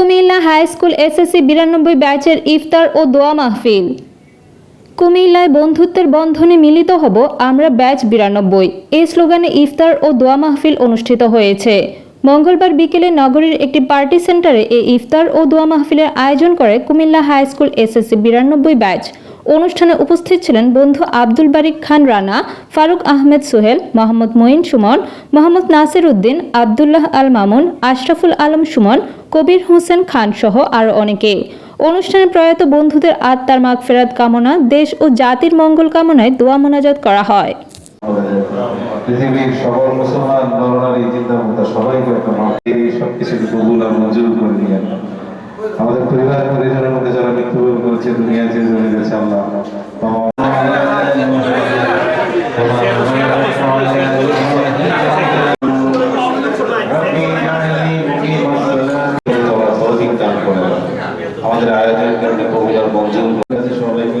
Comilla high school SSC বিরানব্বই ব্যাচের ইফতার ও দোয়া মাহফিল। কুমিল্লায় বন্ধুত্বের বন্ধনে মিলিত হব আমরা ব্যাচ বিরানব্বই। এই স্লোগানে ইফতার ও দোয়া মাহফিল অনুষ্ঠিত হয়েছে। মঙ্গলবার বিকেলে নগরীর একটি পার্টি সেন্টারে এই ইফতার ও দোয়া মাহফিলের আয়োজন করে কুমিল্লা হাই স্কুল এসএসসি বিরানব্বই ব্যাচ। অনুষ্ঠানে উপস্থিত ছিলেন বন্ধু আব্দুল বারিক খান রানা, ফারুক আহমেদ সোহেল, মোহাম্মদ মঈন সুমন, মোহাম্মদ নাসির উদ্দিন, আবদুল্লাহ আল মামুন, আশরাফুল আলম সুমন, কবির হোসেন খান সহ আরও অনেকে। অনুষ্ঠানে প্রয়াত বন্ধুদের আত্মার মাগফেরাত কামনা, দেশ ও জাতির মঙ্গল কামনায় দোয়া মোনাজাত করা হয়। পৃথিবীর সকল মুসলমান, নরনারী চিন্তা সবাইকে একটা এই সব কবুল আর মঞ্জুর করে নিয়ে আমাদের পরিবার পরিজনের মধ্যে যারা মৃত্যুবরণ করেছে দুনিয়া যে জমে গেছে, আল্লাহ আমাদের আয়োজনের কারণে কবিতার মঞ্জুর সবাইকে